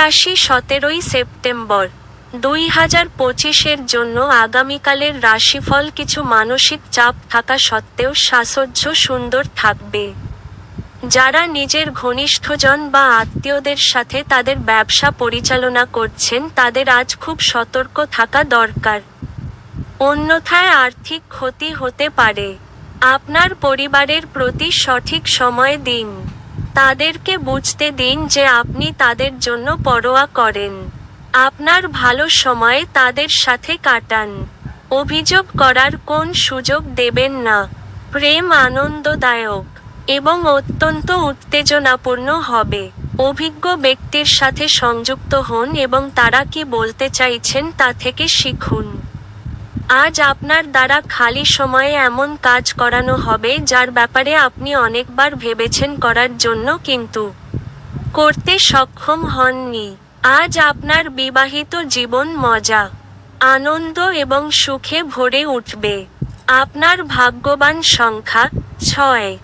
রাশি সতেরোই সেপ্টেম্বর। দুই হাজার পঁচিশের জন্য আগামীকালের রাশিফল কিছু মানসিক চাপ থাকা সত্ত্বেও সাসহ্য সুন্দর থাকবে। যারা নিজের ঘনিষ্ঠজন বা আত্মীয়দের সাথে তাদের ব্যবসা পরিচালনা করছেন, তাদের আজ খুব সতর্ক থাকা দরকার। অন্যথায় আর্থিক ক্ষতি হতে পারে। আপনার পরিবারের প্রতি সঠিক সময় দিন। তাদেরকে বুঝতে দিন যে আপনি তাদের জন্য পরোয়া করেন। আপনার ভালো সময়ে তাদের সাথে কাটান। অভিযোগ করার কোন সুযোগ দেবেন না। প্রেম আনন্দদায়ক এবং অত্যন্ত উত্তেজনাপূর্ণ হবে। অভিজ্ঞ ব্যক্তির সাথে সংযুক্ত হন এবং তারা কি বলতে চাইছেন তা থেকে শিখুন। আজ আপনার দ্বারা খালি সময়ে এমন কাজ করানো হবে যার ব্যাপারে আপনি অনেকবার ভেবেছেন করার জন্য কিন্তু করতে সক্ষম হননি। আজ আপনার বিবাহিত জীবন মজা, আনন্দ এবং সুখে ভরে উঠবে। আপনার ভাগ্যবান সংখ্যা ছয়।